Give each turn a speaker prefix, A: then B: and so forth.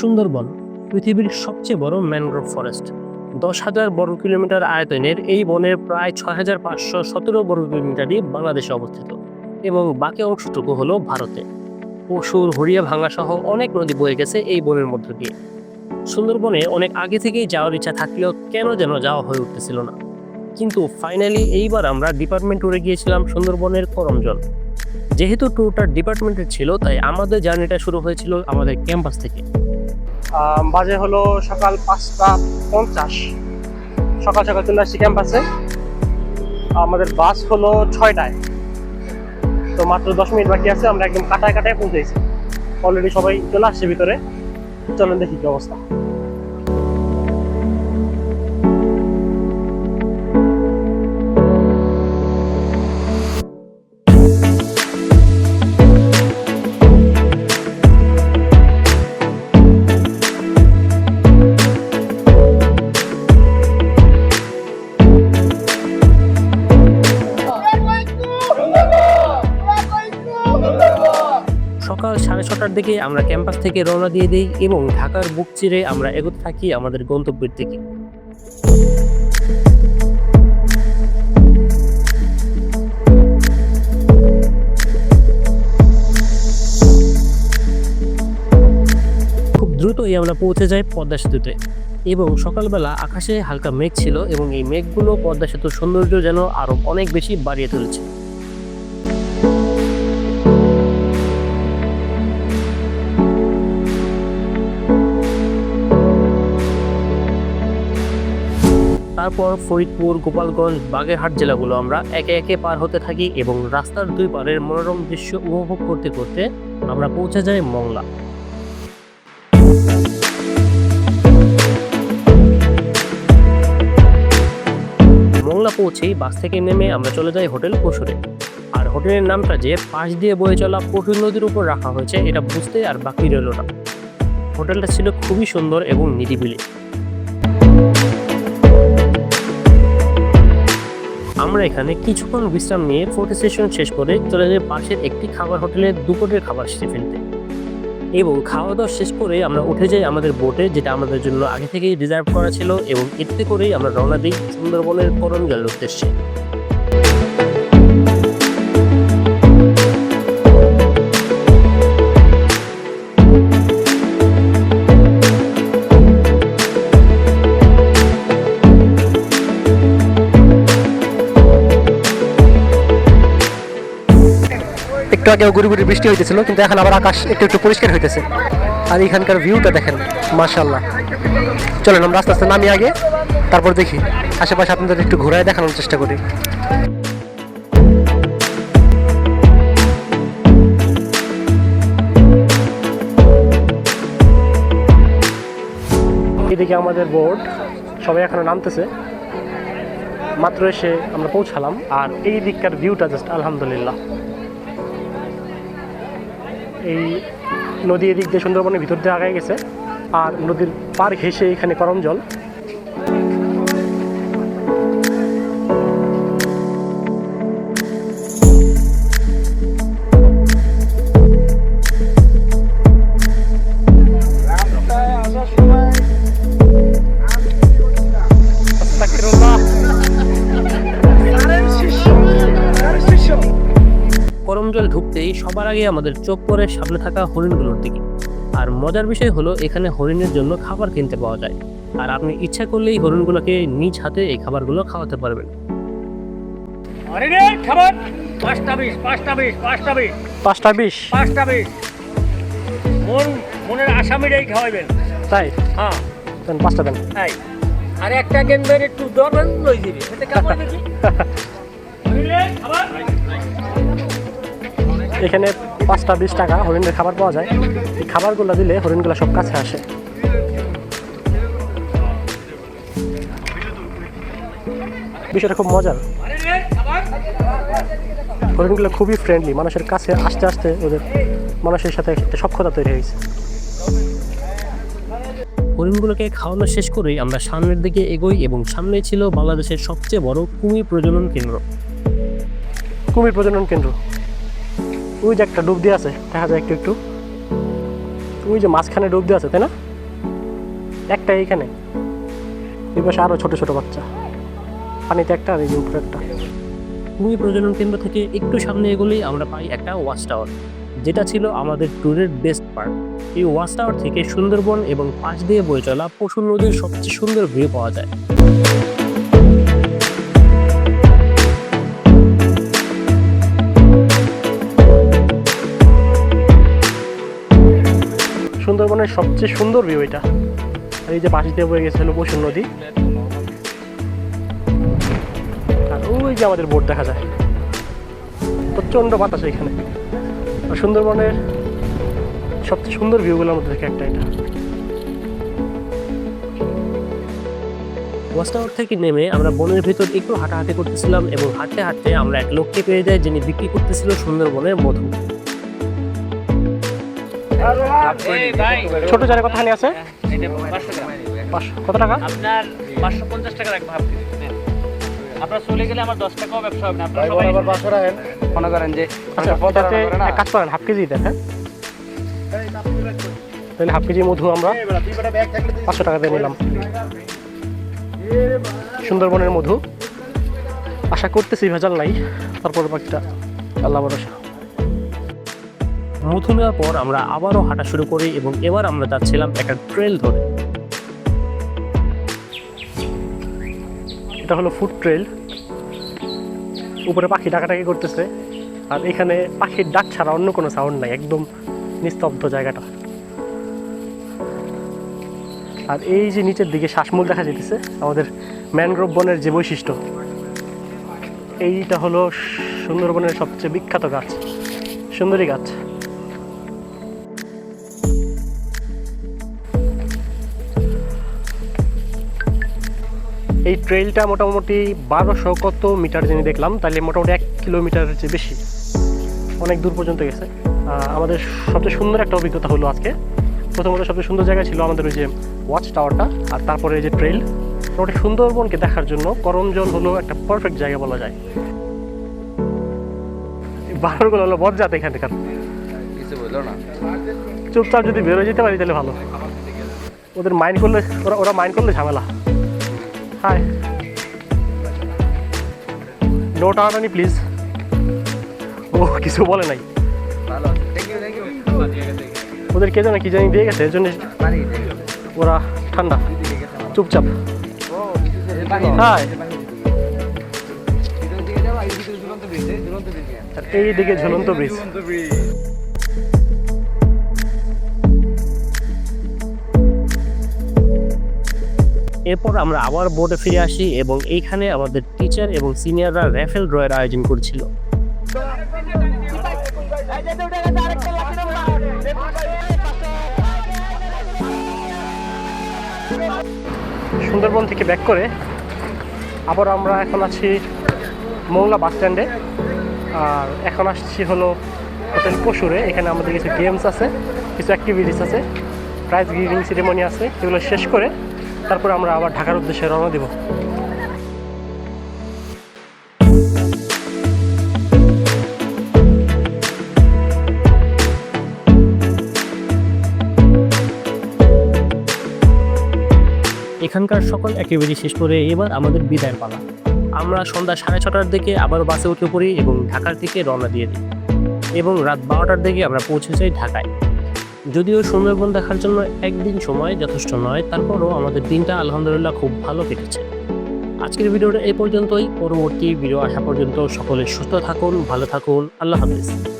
A: সুন্দরবন, পৃথিবীর সবচেয়ে বড় ম্যানগ্রোভ ফরেস্ট। দশ হাজার বর্গ কিলোমিটার আয়তনের এই বনের প্রায় ছয় হাজার পাঁচশো সতেরো বর্গ কিলোমিটারই বাংলাদেশে অবস্থিত এবং বাকি অংশটুকু হলো ভারতে। পশুর হরিয়া ভাঙা সহ অনেক নদী বয়ে গেছে এই বনের মধ্য দিয়ে। সুন্দরবনে অনেক আগে থেকেই যাওয়ার ইচ্ছা থাকলেও কেন যেন যাওয়া হয়ে উঠতেছিল না। কিন্তু ফাইনালি এইবার আমরা ডিপার্টমেন্ট ট্যুরে গিয়েছিলাম সুন্দরবনের করমজল। যেহেতু ট্যুরটা ডিপার্টমেন্টের ছিল, তাই আমাদের জার্নিটা শুরু হয়েছিল আমাদের ক্যাম্পাস থেকে।
B: বাজে হলো সকাল পাঁচটা পঞ্চাশ। সকাল সকাল চলে আসছি ক্যাম্পাসে। আমাদের বাস হলো ছয়টায়। তো মাত্র দশ মিনিট বাকি আছে, আমরা একদম কাটায় কাটায় পৌঁছেছি। অলরেডি সবাই চলে আসছে ভিতরে। চলেন দেখি কি অবস্থা।
A: সকাল সাড়ে ছটার দিকে আমরা ক্যাম্পাস থেকে রওনা দিয়ে দিই এবং ঢাকার বুক চিরে আমরা এগোতে থাকি আমাদের গন্তব্যের দিকে। খুব দ্রুতই আমরা পৌঁছে যাই পদ্মা সেতুতে এবং সকালবেলা আকাশে হালকা মেঘ ছিল এবং এই মেঘগুলো পদ্মা সেতুর সৌন্দর্য যেন আরও অনেক বেশি বাড়িয়ে তুলেছে। তারপর ফরিদপুর, গোপালগঞ্জ, বাগেরহাট জেলাগুলো আমরা একে একে পার হতে থাকি এবং রাস্তার দুই পারের মনোরম দৃশ্য উপভোগ করতে করতে আমরা পৌঁছে যাই মংলা। মংলা পৌঁছেই বাস থেকে নেমে আমরা চলে যাই হোটেল পশুরে আর হোটেলের নামটা যে পাশ দিয়ে বয়ে চলা পশুর নদীর উপর রাখা হয়েছে, এটা বুঝতে আর বাকি রইল না। হোটেলটা ছিল খুবই সুন্দর এবং নিরিবিলি। আমরা এখানে কিছুক্ষণ বিশ্রাম নিয়ে ফটো সেশন শেষ করে চলে যাই পাশের একটি খাবার হোটেলে দুপুরের খাবার সেরে ফেলতে এবং খাওয়া দাওয়া শেষ করে আমরা উঠে যাই আমাদের বোটে যেটা আমাদের জন্য আগে থেকেই রিজার্ভ করা ছিল এবং এতে করেই আমরা রওনা দিই সুন্দরবনের করমজলের উদ্দেশ্যে।
B: একটু আগে গুড়ি গুড়ি বৃষ্টি হইতেছিল, কিন্তু এখন আবার আকাশ একটু একটু পরিষ্কার হইতেছে। আর এখানকার ভিউটা দেখেন মাশাল্লাহ চলেন আমরা আস্তে আস্তে নামি আগে, তারপর দেখি। আশেপাশে আপনাদের একটু ঘোরায় দেখানোর চেষ্টা করি। এদিকে আমাদের বোর্ড সবাই এখনও নামতেছে। মাত্র এসে আমরা পৌঁছালাম, আর এই দিককার ভিউটা জাস্ট আলহামদুলিল্লাহ। এই নদী এদিক দিয়ে সুন্দরবনের ভিতর দিয়ে আগায় গেছে। আর নদীর পার ঘেসে এখানে করম
A: সবার আগে আমাদের চোখ পড়ে সামনে থাকা হরিণগুলোর দিকে। আর মজার বিষয় হলো এখানে হরিণের জন্য খাবার কিনতে পাওয়া যায়। আর আপনি ইচ্ছা করলেই হরিণগুলোকে নিজ হাতে এই খাবারগুলো খাওয়াতে পারবেন।
C: খাবার! পাঁচটা বিশ পাঁচটা বিশ পাঁচটা বিশ।
B: পাঁচটা বিশ?
C: পাঁচটা বিশ। মন মনের
B: তাই?
C: হ্যাঁ।
B: দেন পাঁচটা দেন।
C: তাই। আর একটা গেন্দের একটু দরবেন লই দিবি সেটা কেমন দেখি? খাবার!
B: এখানে পাঁচটা বিশ টাকা হরিণের খাবার পাওয়া যায়। এই খাবারগুলো দিলে হরিণগুলো সব কাছে আসে। বিষয়টা খুব মজার। হরিণগুলো খুবই ফ্রেন্ডলি মানুষের কাছে আসতে আসতে ওদের মানুষের সাথে একটা সক্ষতা তৈরি হয়েছে।
A: হরিণগুলোকে খাওয়ানো শেষ করেই আমরা সামনের দিকে এগোই এবং সামনে ছিল বাংলাদেশের সবচেয়ে বড় কুমির প্রজনন কেন্দ্র।
B: কুমির প্রজনন কেন্দ্র। ওই যে একটা ডুব দিয়ে আছে, দেখা যায় একটু একটু। ওই যে মাঝখানে ডুব দিয়ে আছে, তাই না? একটা এইখানে। এই পাশে আরও ছোট ছোট বাচ্চা। পানিতে একটা আর এই যে উপরে একটা।
A: কুমির প্রজনন কেন্দ্র থেকে একটু সামনে এগোলেই আমরা পাই একটা ওয়াচ টাওয়ার, যেটা ছিল আমাদের ট্যুরের বেস্ট পার্ট। এই ওয়াচ টাওয়ার থেকে সুন্দরবন এবং পাশ দিয়ে বয়ে চলা পশু নদীর সবচেয়ে সুন্দর ভিউ পাওয়া যায়।
B: সুন্দরবনের সবচেয়ে সুন্দর ভিউ এটা। আর এই যে দিয়ে বয়ে গেছিল পশুর নদী। আর ওই যে আমাদের বোট দেখা যায়। প্রচণ্ড বাতাস এখানে। আর সুন্দরবনের সবচেয়ে সুন্দর ভিউগুলোর মধ্যে থেকে একটা এটা।
A: ওয়াচ থেকে নেমে আমরা বনের ভিতর একটু হাঁটাহাঁটি করতেছিলাম এবং হাঁটতে হাঁটতে আমরা এক লোককে পেয়ে যাই যিনি বিক্রি করতেছিল সুন্দরবনের মধু।
B: ছোট আছে
C: এটা পাঁচশো গ্রাম
B: পাঁচশো কত টাকা?
C: আপনার পাঁচশো পঞ্চাশ টাকা রাখব হাফ কেজি আপনার চলে গেলে আমার দশ টাকাও ব্যবসা হবে না আপনার সবাই
D: মনে করেন যে
B: আচ্ছা এটাতে কাজ করেন হাফ কেজি দেন হ্যাঁ? তাহলে হাফ কেজি মধু আমরা পাঁচশো টাকা দিয়ে নিলাম। সুন্দরবনের মধু। আশা করতেছি ভেজাল নাই তারপর বাকিটা আল্লাহ ভরসা।
A: মধু নেওয়ার পর আমরা আবারও হাঁটা শুরু করি এবং এবার আমরা যাচ্ছিলাম একটা ট্রেল ধরে।
B: এটা হলো ফুড ট্রেল। উপরে পাখি ডাকাটাকি করতেছে। আর এখানে পাখির ডাক ছাড়া অন্য কোনো সাউন্ড নাই, একদম নিস্তব্ধ জায়গাটা। আর এই যে নিচের দিকে শ্বাসমূল দেখা যেতেছে আমাদের ম্যানগ্রোভ বনের যে বৈশিষ্ট্য, এইটা হলো সুন্দরবনের সবচেয়ে বিখ্যাত গাছ, সুন্দরী গাছ। এই ট্রেলটা মোটামুটি বারোশো কত মিটার যিনি দেখলাম তাহলে মোটামুটি এক কিলোমিটার যে বেশি। অনেক দূর পর্যন্ত গেছে। আমাদের সবচেয়ে সুন্দর একটা অভিজ্ঞতা হলো আজকে। প্রথমত সবচেয়ে সুন্দর জায়গা ছিল আমাদের ওই যে ওয়াচ টাওয়ারটা আর তারপরে এই যে ট্রেল মোটামুটি সুন্দরবনকে দেখার জন্য করমজল হলো একটা পারফেক্ট জায়গা বলা যায়। বারোগুলো হলো বজ্জাত এখানকার।
D: কিছু বলল না।
B: চুপচাপ যদি বেরোয় যেতে পারি তাহলে ভালো। ওদের মাইন্ড করলে ওরা ওরা মাইন্ড করলে ঝামেলা। হাই নো টানাটানি প্লিজ ও কিছু বলে নাই। ওদের কে জানে কি জানি দিয়ে গেছে এর জন্য ওরা ঠান্ডা। চুপচাপ। আর এই দিকে ঝুলন্ত ব্রিজ
A: এরপর আমরা আবার বোর্ডে ফিরে আসি এবং এইখানে আমাদের টিচার এবং সিনিয়ররা র্যাফেল ড্রয়ের আয়োজন করছিল।
B: সুন্দরবন থেকে ব্যাক করে আবার আমরা এখন আছি মোংলা বাস স্ট্যান্ডে আর এখন আসছি হলো হোটেল পশুরে, এখানে আমাদের কিছু গেমস আছে, কিছু অ্যাক্টিভিটিস আছে প্রাইজ গিভিং সেরেমনি আছে সেগুলো শেষ করে তারপরে আমরা আবার ঢাকার উদ্দেশ্যে রওনা দেব।
A: এখানকার সকল অ্যাক্টিভিটি শেষ করে এবার আমাদের বিদায় পালা। আমরা সন্ধ্যা সাড়ে ছটার দিকে আবার বাসে উঠে পড়ি এবং ঢাকার দিকে রওনা দিয়ে দিই। এবং রাত বারোটার দিকে আমরা পৌঁছে যাই ঢাকায়। যদিও সুন্দরবন দেখার জন্য একদিন সময় যথেষ্ট নয়, তারপরও আমাদের দিনটা আলহামদুলিল্লাহ খুব ভালো কেটেছে। আজকের ভিডিওটা এই পর্যন্তই। পরবর্তী ভিডিও আসা পর্যন্ত সকলে সুস্থ থাকুন, ভালো থাকুন। আল্লাহ হাফিজ।